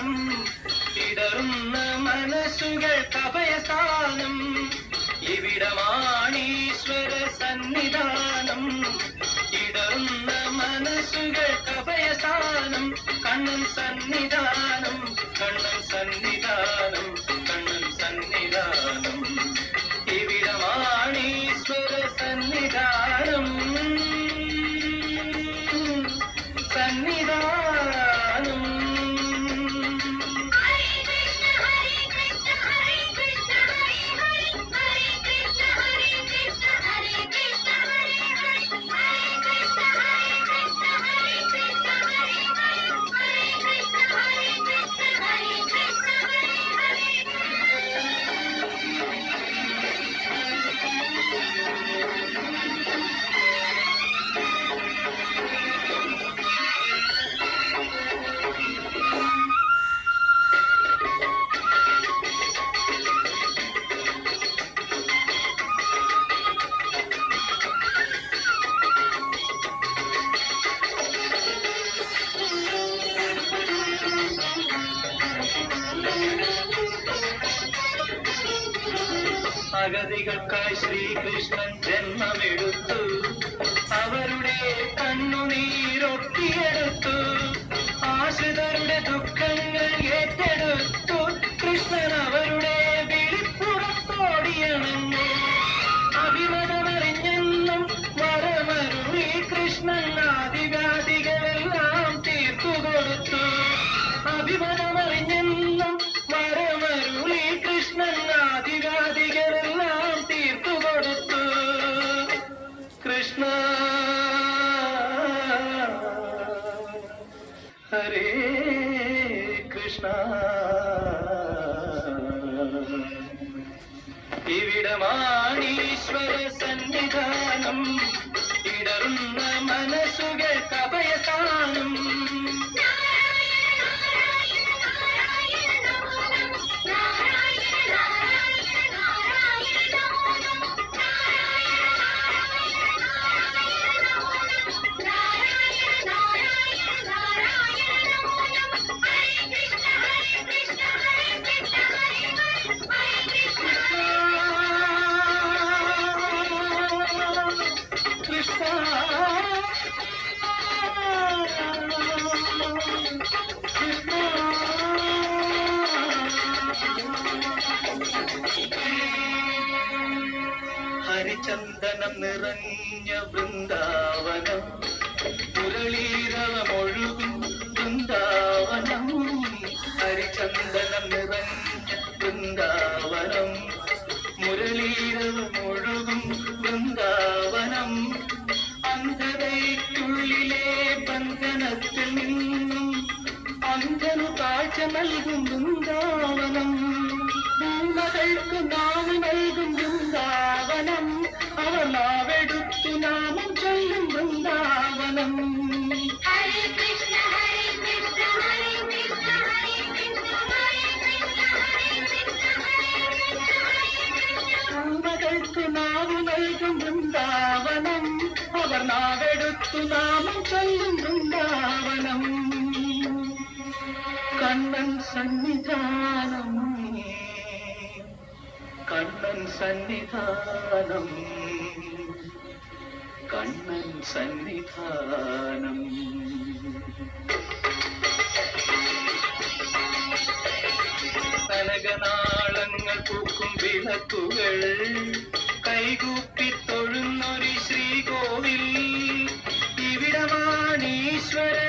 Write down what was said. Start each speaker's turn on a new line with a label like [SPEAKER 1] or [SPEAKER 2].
[SPEAKER 1] സന്നിധാനം ഇടറുന്ന മനസ്സുകൾ അഭയസ്ഥാനം ഇവിടമാണീശ്വര സന്നിധാനം. ഇടറുന്ന മനസ്സുകൾ അഭയസ്ഥാനം കണ്ണൻ സന്നിധാനം. അഗതികൾക്കായി ശ്രീകൃഷ്ണൻ ജന്മമെടുത്തു. അവരുടെ കണ്ണുനീരൊട്ടിയെടുത്തു. ആശ്രിതരുടെ ദുഃഖങ്ങൾ ഏറ്റെടുത്തു. കൃഷ്ണൻ അവരുടെ വിളിപ്പുറത്തോടിയണങ്ങൾ അഭിമതമറിഞ്ഞെന്നും വരമരുളി കൃഷ്ണൻ ഹരേ കൃഷ്ണ. ഇവിടമാണീശ്വര സന്നിധാനം ഇടറുന്ന മനസ്സുകൾക്ക് അഭയസ്ഥാനം ഹരിചന്ദനം നിറഞ്ഞ വൃന്ദാവനം. മുരളീരവമൊഴുകും വൃന്ദാവനം. ഹരിചന്ദനം നിറഞ്ഞ വൃന്ദാവനം. മുരളീരവമൊഴുകും വൃന്ദാവനം. അന്ധതയ്ക്കുള്ളിലെ ബന്ധനത്തിൽ നിന്നും അന്ധനു കാഴ്ച നൽകും വൃന്ദാവനം. ഭൂമകൾക്ക് നാവ് നൽകും നാവെടുത്തു നാമം ചൊല്ലും വൃന്ദാവനം. കണ്ണൻ സന്നിധാനം. കണ്ണൻ സന്നിധാനം. കണ്ണൻ സന്നിധാനം. കനകനാളങ്ങൾ പൂക്കും വിളക്കുകൾ കൈകൂപ്പി transfer